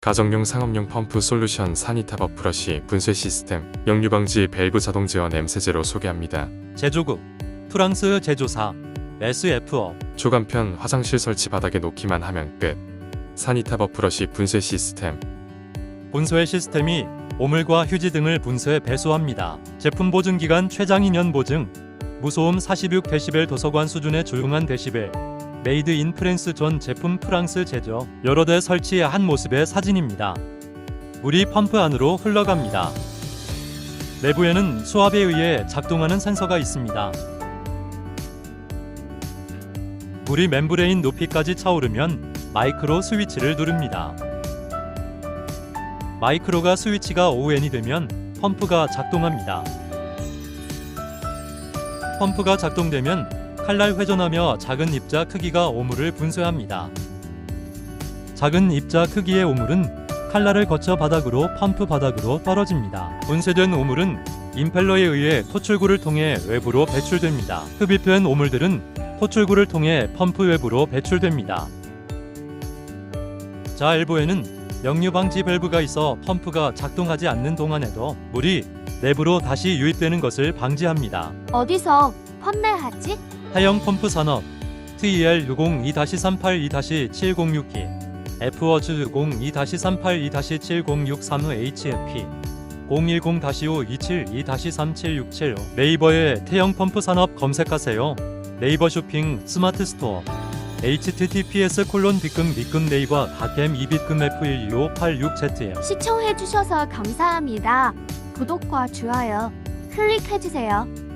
가정용 상업용 펌프 솔루션 사니타버 브러쉬 분쇄 시스템 역류 방지 밸브 자동 지원 M 세제로 소개합니다. 제조국 프랑스 제조사 SFO 초간편 화장실 설치 바닥에 놓기만 하면 끝. 사니타버 브러쉬 분쇄 시스템 분쇄 시스템이 오물과 휴지 등을 분쇄 배수합니다. 제품 보증 기간 최장 2년 보증. 무소음 46데시벨 도서관 수준의 조용한 데시벨. 메이드 인 프랑스 전 제품 프랑스 제조. 여러 대 설치한 모습의 사진입니다. 물이 펌프 안으로 흘러갑니다. 내부에는 수압에 의해 작동하는 센서가 있습니다. 물이 멤브레인 높이까지 차오르면 마이크로 스위치를 누릅니다. 마이크로가 스위치가 ON이 되면 펌프가 작동합니다. 펌프가 작동되면 칼날 회전하며 작은 입자 크기가 오물을 분쇄합니다. 작은 입자 크기의 오물은 칼날을 거쳐 바닥으로 펌프 바닥으로 떨어집니다. 분쇄된 오물은 임펠러에 의해 토출구를 통해 외부로 배출됩니다. 흡입된 오물들은 토출구를 통해 펌프 외부로 배출됩니다. 자, 일부에는 역류 방지 밸브가 있어 펌프가 작동하지 않는 동안에도 물이 내부로 다시 유입되는 것을 방지합니다. 어디서 판매하지? 해영 펌프 산업 TEL 602-382-7062 F워즈 602-382-7063HFP 010-5272-3767 네이버에 태영 펌프 산업 검색하세요. 네이버 쇼핑 스마트 스토어 https 콜론 빗금 빗금 네이버 닷겜 이빗금 F12586ZM 시청해주셔서 감사합니다. 구독과 좋아요 클릭해주세요.